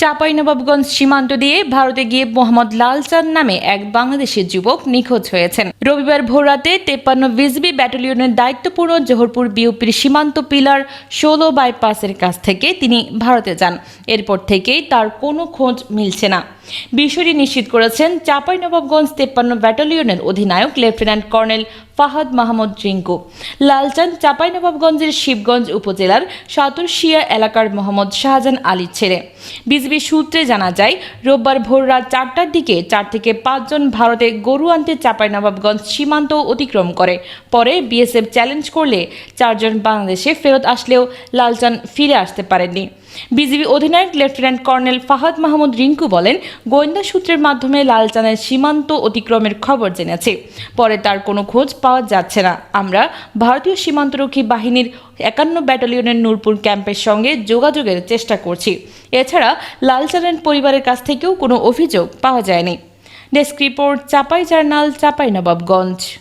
চাঁপাইনবাবগঞ্জ সীমান্ত দিয়ে ভারতে গিয়ে মোহাম্মদ লালচাঁদ নামে এক বাংলাদেশি যুবক নিখোঁজ হয়েছেন। রবিবার ভোররাতে তেপ্পান্ন বিজিবি ব্যাটালিয়নের দায়িত্বপূর্ণ জোহরপুর বিউপির সীমান্ত পিলার ষোলো বাইপাসের কাছ থেকে তিনি ভারতে যান। এরপর থেকেই তার কোনো খোঁজ মিলছে না। বিষয়টি নিশ্চিত করেছেন চাঁপাইনবাবগঞ্জ তেপ্পান্ন ব্যাটালিয়নের অধিনায়ক লেফটেন্যান্ট কর্নেল ফাহাদ মাহমুদ রিঙ্কু। লালচাঁদ চাঁপাইনবাবগঞ্জের শিবগঞ্জ উপজেলার সাতুরশিয়া এলাকার মোহাম্মদ শাহজাহান আলীর ছেলে। বিজিবি সূত্রে জানা যায়, রোববার ভোর রাত চারটার দিকে চার থেকে পাঁচজন ভারতে গরু আনতে চাঁপাইনবাবগঞ্জ সীমান্ত অতিক্রম করে। পরে বিএসএফ চ্যালেঞ্জ করলে চারজন বাংলাদেশে ফেরত আসলেও লালচান ফিরে আসতে পারেননি। বিজিবি অধিনায়ক লেফটেন্যান্ট কর্নেল ফাহাদ মাহমুদ রিঙ্কু বলেন, গোয়েন্দা সূত্রের মাধ্যমে লালচাঁদের সীমান্ত অতিক্রমের খবর জেনেছে। পরে তার কোনো খোঁজ পাওয়া যাচ্ছে না। আমরা ভারতীয় সীমান্তরক্ষী বাহিনীর একান্ন ব্যাটালিয়নের নূরপুর ক্যাম্পের সঙ্গে যোগাযোগের চেষ্টা করছি। এছাড়া লালচাঁদের পরিবারের কাছ থেকেও কোনো অভিযোগ পাওয়া যায়নি। Desk report, Chapai journal, Chapai Nawabganj.